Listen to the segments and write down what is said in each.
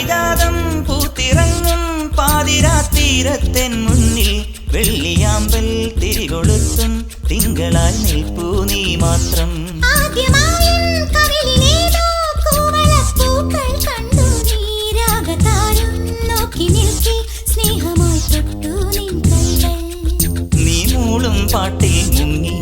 പാരിജാതം പൂത്തിറങ്ങും പാതിരാത്തീരത്തെ മുന്നിൽ വെള്ളിയാമ്പൽ തിരികൊളുത്തും തിങ്കളായി നിൽപ്പൂ നീ മാത്രം. പാട്ടിൽ കവിളിലേതോ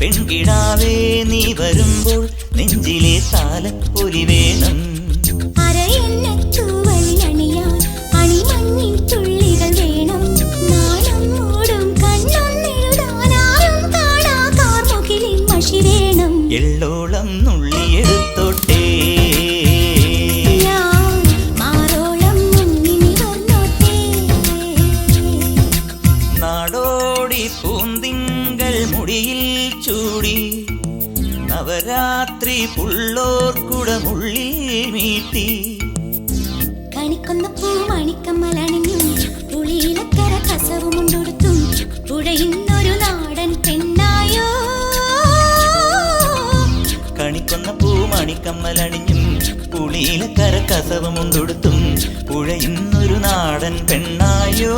പെൺകിടാവേ നീ വരുമ്പോൾ നെഞ്ചിലെ താലപ്പൊലി വേണം. എള്ളോളം നാടോടി പൂന്തിങ്കൾ മുടിയിൽ ചൂടി നവരാത്രി പുള്ളോർക്കുടമുള്ളിൽ മീട്ടി. കണിക്കൊന്ന പൂ മണിക്കമ്മലണിഞ്ഞും. പുളിയിലക്കര കസവുമുണ്ടൊടുത്തും. പുഴയുന്നൊരു നാടൻ പെണ്ണായോ. കണിക്കൊന്ന പൂ മണിക്കമ്മലണിഞ്ഞും. പുളിയിലക്കര കസവുമുണ്ടൊടുത്തും. പുഴയുന്നൊരു നാടൻ പെണ്ണായോ.